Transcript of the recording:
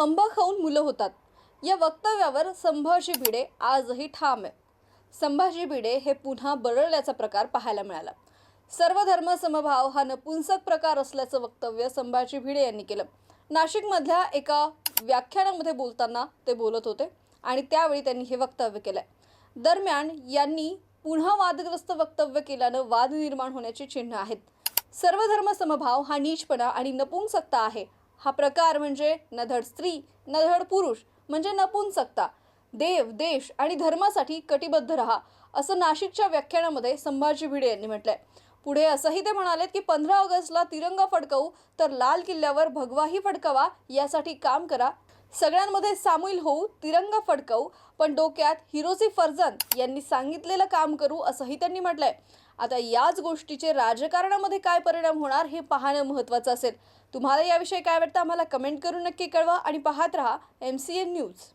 आंबा खाऊन मुलं होतात. या वक्तव्यावर संभाजी भिडे आजही ठाम आहे संभाजी भिडे हे पुन्हा बरळल्याचा प्रकार पाहायला मिळाला. सर्व धर्म समभाव हा नपुंसक प्रकार असल्याचं वक्तव्य संभाजी भिडे यांनी केलं. नाशिकमधल्या एका व्याख्यानामध्ये बोलताना ते बोलत होते आणि त्यावेळी त्यांनी हे वक्तव्य केलंय. दरम्यान यांनी पुन्हा वादग्रस्त वक्तव्य केल्यानं वाद निर्माण होण्याची चिन्ह आहेत. सर्व धर्म समभाव हा नीचपणा आणि नपुंसकता आहे हा प्रकार म्हणजे न धड स्त्री न धड पुरुष म्हणजे नपुंसकता. देव देश आणि धर्मासाठी कटिबद्ध रहा असं नाशिकच्या व्याख्यानामध्ये संभाजी भिडे यांनी म्हटलंय. पुढे असंही ते म्हणालेत की पंधरा ऑगस्टला तिरंगा फडकवू तर लाल किल्ल्यावर भगवाही फडकावा यासाठी काम करा. सगळ्यांमध्ये सामील होऊ तिरंगा फडकवू पण डोक्यात हिरोसी फर्जन यांनी सांगितलेलं काम करू असंही त्यांनी म्हटलंय. आता याच गोष्टीचे राजकारणामध्ये काय परिणाम होणार हे पाहणं महत्त्वाचं असेल. तुम्हाला याविषयी काय वाटतं आम्हाला कमेंट करून नक्की कळवा आणि पाहत रहा एम सी एन न्यूज